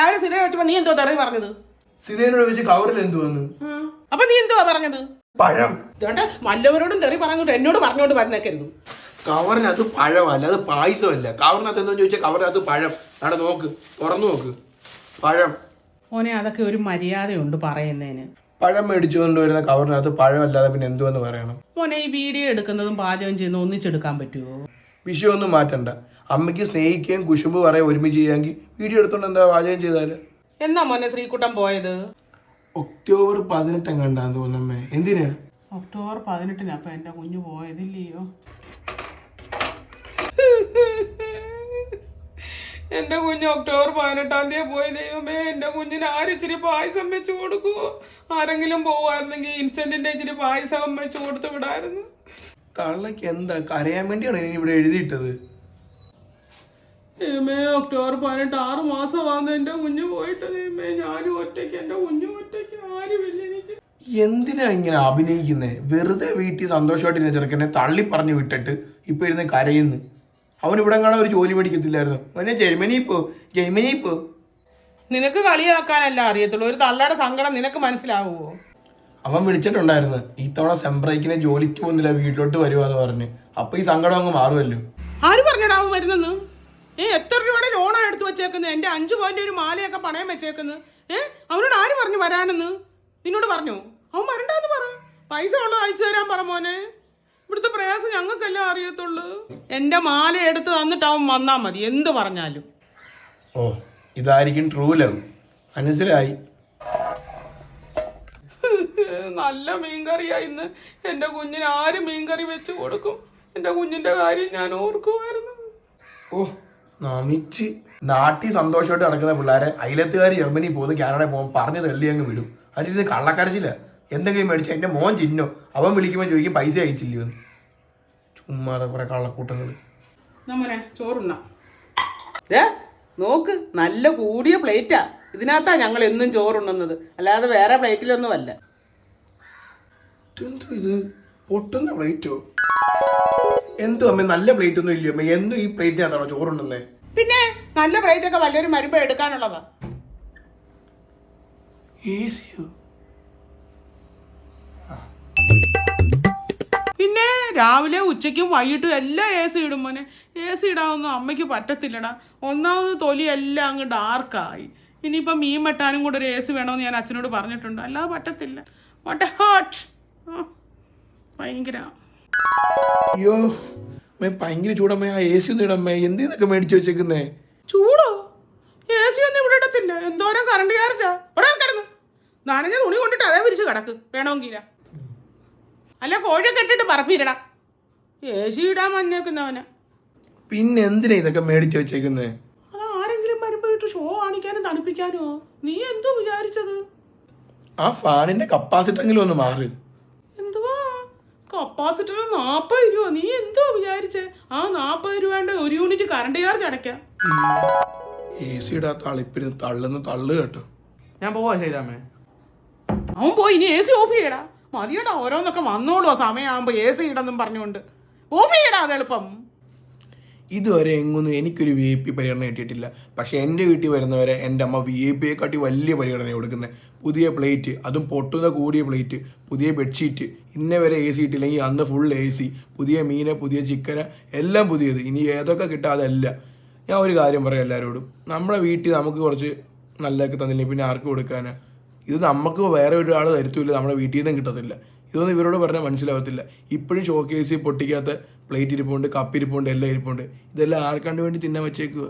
രാവിലെ സിതയെ വെച്ചപ്പോ നീ എന്തോ തെറി പറഞ്ഞത്? സിതേനോട് വെച്ച് കവറിൽ എന്തു വന്ന് അപ്പൊ നീ എന്തുവാ പറഞ്ഞത്? പഴം. ഇതുകൊണ്ട് വല്ലവരോടും തെറി പറഞ്ഞോട്ട് എന്നോട് പറഞ്ഞോണ്ട് പറഞ്ഞേക്കരുത് കവറിനകത്ത് പഴമല്ല അത് പായസമല്ല. കവറിനകത്ത് എന്തോ ചോദിച്ചാൽ കവറിനകത്ത് പഴം. അവിടെ നോക്ക് തുറന്നു നോക്ക്. പഴം. ഓനെ അതൊക്കെ ഒരു മര്യാദയുണ്ട് പറയുന്നതിന്. പഴം മേടിച്ചുകൊണ്ട് വരുന്ന കവറിനകത്ത് പഴമല്ലാതെ പിന്നെ എന്തുവെന്ന് പറയണം. മോനെ ഈ വീഡിയോ എടുക്കുന്നതും പാചകം ചെയ്യുന്നതും ഒന്നിച്ചെടുക്കാൻ പറ്റുമോ വിഷയമൊന്നും മാറ്റണ്ട. അമ്മയ്ക്ക് സ്നേഹിക്കുകയും കുശുമ്പ് പറയാൻ ഒരുമിച്ച് ചെയ്യാമെങ്കിൽ വീഡിയോ എടുത്തോണ്ട് എന്താ പാചകം ചെയ്താൽ? എന്നാ മോനെ ശ്രീകുട്ടം പോയത്? ഒക്ടോബർ പതിനെട്ട് കണ്ടാന്ന് തോന്നുന്നമ്മേ. എന്തിനാ? ഒക്ടോബർ പതിനെട്ടിന് അപ്പൊ എന്റെ കുഞ്ഞു പോയതില്ലയോ? എന്റെ കുഞ്ഞ് ഒക്ടോബർ പതിനെട്ടാം തീയതി പോയി. ദൈവമേ എന്റെ കുഞ്ഞിന് ആരിച്ചിരി പായസം വെച്ച് കൊടുക്കുവോ ആരെങ്കിലും പോവായിരുന്നെങ്കിൽ ഇൻസ്റ്റന്റിന്റെ ഇച്ചിരി പായസം വെച്ച് കൊടുത്ത് വിടായിരുന്നു. തള്ളക്ക് എന്താ കരയാൻ വേണ്ടിയാണ് ഇനി ഇവിടെ എഴുതിയിട്ടത്? ദൈവമേ ഒക്ടോബർ പതിനെട്ട് ആറ് മാസമാണ് എന്റെ കുഞ്ഞു പോയിട്ട്. ദൈവമേ ഞാനും ഒറ്റയ്ക്ക് എന്റെ കുഞ്ഞും ഒറ്റയ്ക്ക്. ആരുമില്ല എനിക്ക്. എന്തിനാ ഇങ്ങനെ അഭിനയിക്കുന്നത് വെറുതെ വീട്ടിൽ സന്തോഷമായിട്ടിരുന്ന ചെറുക്കനെ തള്ളി പറഞ്ഞു വിട്ടിട്ട് ഇപ്പൊ ഇരുന്ന് കരയുന്നു. അവൻ ഇവിടെ കാണാൻ ഒരു ജോലി മേടിക്കത്തില്ലായിരുന്നു? അവനെ ജർമ്മനി പോ ജർമ്മനി പോ. നിനക്ക് കളിയാക്കാനല്ല അറിയത്തുള്ളൂ. ഒരു തള്ളയുടെ സങ്കടം നിനക്ക് മനസ്സിലാവുമോ അവൻ വിളിച്ചിട്ടുണ്ടായിരുന്നു ഇത്തവണ സെംബ്രൈക്കിനെ ജോലിക്ക് പോകുന്നില്ല വീട്ടിലോട്ട് വരുവാന്ന് പറഞ്ഞ്. അപ്പൊ ഈ സങ്കടം അങ്ങ് മാറുമല്ലോ. ആര് പറഞ്ഞിടാവും അവൻ വരുന്നെന്ന്? ഏ എത്ര രൂപയുടെ ലോണാണ് എടുത്തു വെച്ചേക്കുന്നത് എന്റെ അഞ്ചു പോയിന്റ് ഒരു മാലയൊക്കെ പണയം വെച്ചേക്കുന്നത് ഏ അവനോട് ആര് പറഞ്ഞു വരാനെന്ന്? നിന്നോട് പറഞ്ഞു. അവൻ വരണ്ടാന്ന് പറ. പൈസ ഉള്ളത് അയച്ചു തരാൻ പറ മോനെ. ഇവിടുത്തെ പ്രയാസം ഞങ്ങൾക്കെല്ലാം അറിയത്തുള്ളൂ. എന്റെ മാല എടുത്ത് തന്നിട്ട് അവൻ വന്നാൽ മതി. എന്ത് പറഞ്ഞാലും. ഓ ഇതായിരിക്കും ട്രൂ ലവ് മനസ്സിലായി? നല്ല മീൻകറിയാ ഇന്ന്. എന്റെ കുഞ്ഞിന് ആര് മീൻകറി വെച്ച് കൊടുക്കും? എന്റെ കുഞ്ഞിന്റെ കാര്യം ഞാൻ ഓർക്കുമായിരുന്നു. ഓ നമിച്ച് നാട്ടിൽ സന്തോഷമായിട്ട് നടക്കുന്ന പിള്ളേരെ അയലത്തുകാർ ജർമ്മനി പോകുന്നു കാനഡ പോകും പറഞ്ഞ് തല്ലി അങ്ങ് വിടും. അതിരുന്ന് കള്ളക്കരച്ചില്ല. എന്തെങ്കിലും മേടിച്ച എന്റെ മോൻ ചിന്നോ? അവൻ വിളിക്കുമ്പോൾ ചോദിക്കും പൈസ അയച്ചില്ലയോ? എന്ന്. ചുമ്മാതെ കുറെ കള്ളക്കൂട്ടങ്ങൾ നമ്മനെ ചോറുണ്ണ. ഏ നോക്ക് നല്ല കൂടിയ പ്ലേറ്റാ. ഇതിനകത്താ ഞങ്ങൾ എന്നും ചോറുണ്ണുന്നത്. അല്ലാതെ വേറെ പ്ലേറ്റിലൊന്നും അല്ല ഇത്? പൊട്ടുന്ന പ്ലേറ്റോ? എന്തോ അമ്മ നല്ല പ്ലേറ്റ് ഒന്നും ഇല്ലേ അമ്മ? എന്നും ഈ പ്ലേറ്റിനകത്താണോ ചോറുണ്ടെന്നേ പിന്നെ നല്ല പ്ലേറ്റ് ഒക്കെ വല്ലവരും വരുമ്പോ എടുക്കാനുള്ളതാ. പിന്നെ രാവിലെ ഉച്ചയ്ക്കും വൈകിട്ടും എല്ലാം എ സി ഇടും മോനെ. എ സി ഇടാനൊന്നും അമ്മയ്ക്ക് പറ്റത്തില്ലടാ. ഒന്നാമത് തൊലി എല്ലാം അങ്ങ് ഡാർക്കായി ഇനിയിപ്പം മീൻ വെട്ടാനും കൂടെ ഒരു എ സി വേണമെന്ന് ഞാൻ അച്ഛനോട് പറഞ്ഞിട്ടുണ്ട്. അല്ലാതെ പറ്റത്തില്ല. വാട്ട് ഹോട്ട് ഭയങ്കര. അയ്യോ. അമ്മ ഭയങ്കര ചൂടമ്മേ ആ എ സി ഒന്നും ഇടമ്മേ എന്തിനൊക്കെ മേടിച്ചു വെച്ചേക്കുന്നേ? ചൂടോ? എ സി ഒന്നും ഇവിടെ ഇടത്തില്ല. എന്തോരം കറണ്ട് ചാർജാ ഇവിടെ കിടന്ന്? നനഞ്ഞ തുണി കൊണ്ടിട്ട് അതേ വിരിച്ച് കിടക്ക്. വേണമെങ്കിൽ അല്ല കോഴിയൊക്കെ ഇട്ടിട്ട് പറപ്പിരടാ എ സി ഇടാൻ വന്നേക്കുന്നവന്. പിന്നെ എന്തിനാ ഇതൊക്കെ മേടിച്ചു വെച്ചേക്കുന്നേ? അത് ആരെങ്കിലും വരുമ്പോ ഇട്ട് ഷോ കാണിക്കാനും തണുപ്പിക്കാനോ നീ എന്തോ വിചാരിച്ചത്? ആ ഫാനിന്റെ കപ്പാസിറ്ററെങ്കിലും ഒന്ന് മാറ്. കപ്പാസിറ്റർ നാപ്പത് രൂപ. നീ എന്തോ വിചാരിച്ചേ? ആ നാപ്പത് രൂപയുടെ ഒരു യൂണിറ്റ് കറണ്ട് ചാർജ് അടയ്ക്കാം. എ സിയുടെ ആളിപ്പിരുന്ന് തള്ളുന്ന തള്ളു കേട്ടോ. ഞാൻ പോവാ ശൈലാമേ അവൻ പോയി ഇനി എ സി ഓഫ് ചെയ്യടാ. മതിയടാ ഓരോന്നൊക്കെ വന്നോളൂ സമയമാകുമ്പോൾ എ സി ഇടന്നും പറഞ്ഞുകൊണ്ട്. ഓഫ് ചെയ്യടാ അത് എളുപ്പം. ഇതുവരെ എങ്ങൊന്നും എനിക്കൊരു വി ഐ പി പരിഗണന കിട്ടിയിട്ടില്ല. പക്ഷെ എന്റെ വീട്ടിൽ വരുന്നവരെ എന്റെ അമ്മ വി ഐ പിയെക്കാട്ടി വലിയ പരിഗണന കൊടുക്കുന്നത്. പുതിയ പ്ലേറ്റ് അതും പൊട്ടുന്ന കൂടിയ പ്ലേറ്റ് പുതിയ ബെഡ്ഷീറ്റ് ഇന്നേ വരെ എ സി ഇട്ടില്ലെങ്കിൽ അന്ന് ഫുൾ എ സി പുതിയ മീന് പുതിയ ചിക്കന് എല്ലാം പുതിയത്. ഇനി ഏതൊക്കെ കിട്ടാതല്ല ഞാൻ ഒരു കാര്യം പറയാം എല്ലാവരോടും നമ്മുടെ വീട്ടിൽ നമുക്ക് കുറച്ച് നല്ലതൊക്കെ തന്നില്ലെങ്കിൽ പിന്നെ ആർക്ക് കൊടുക്കാനാണ് ഇത് നമുക്ക് വേറെ ഒരാൾ തരത്തില്ല നമ്മുടെ വീട്ടിൽ നിന്നും കിട്ടത്തില്ല. ഇതൊന്നും ഇവരോട് പറഞ്ഞാൽ മനസ്സിലാവത്തില്ല. ഇപ്പോഴും ഷോക്കേസിൽ പൊട്ടിക്കാത്ത പ്ലേറ്റ് ഇരിപ്പുണ്ട് കപ്പ് ഇരിപ്പുണ്ട് എല്ലാം ഇരിപ്പുണ്ട്. ഇതെല്ലാം ആർക്കാണ്ട് വേണ്ടി തിന്നാൻ വെച്ചേക്കുക